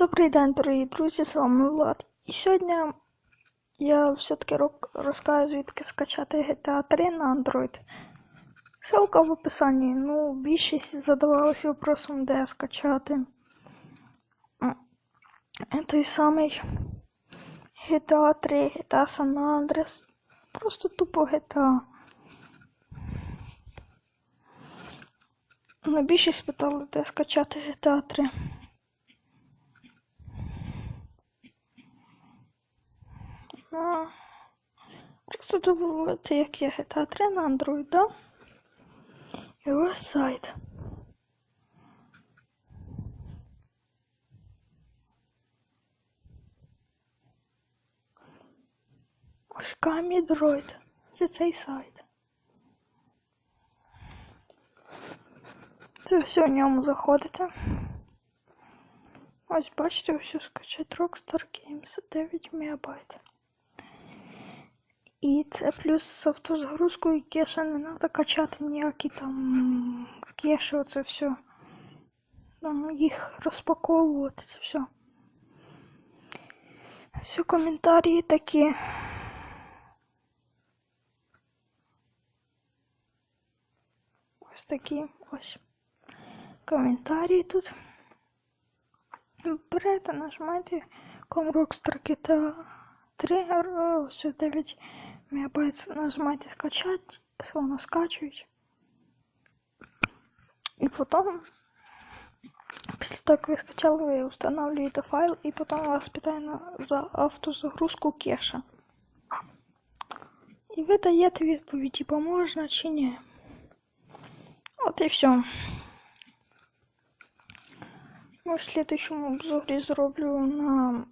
Добрий день, дорогі друзі, з вами Влад. І сьогодні я все-таки розкажу, звідки скачати GTA 3 на Android. Ссылка в описанні. Ну, більшість задавалась вопросом, де скачати. Той самий GTA 3, GTA San Andreas. Просто тупо GTA. Ну, більшість питали, де скачати GTA 3. Ну, Просто добувати, як є GTA 3 на Android, да? Ось сайт. Ось Камідроїд. Це цей сайт. Це все в ньому заходите. Ось бачите, все скачать Rockstar Games 9 МБ. І це плюс автозагрузкою кеша не треба качати ніякі там кеші, оце все. Там їх розпаковувати, це все. Все коментарі такі. Ось такі ось коментарі тут. Берете, нажимайте Comrockstar GTA 3, е, все 9 МБ, нажимайте скачать, воно скачують. І потім, після того, як ви скачали, ви встановлюєте файл, і потім вас питає на, за автозагрузку кеша. І ви даєте відповідь, типа можна чи ні. От і все. Ну, в следующем обзоре зроблю на...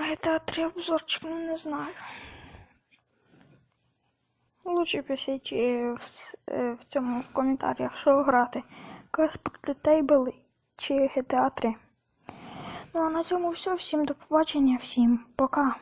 На GTA 3 обзорчик, ну не знаю. Лучше пишіть в, е, в цьому в коментарях, що грати. Crash Table чи GTA 3. Ну а на цьому все. Всім до побачення, всім пока.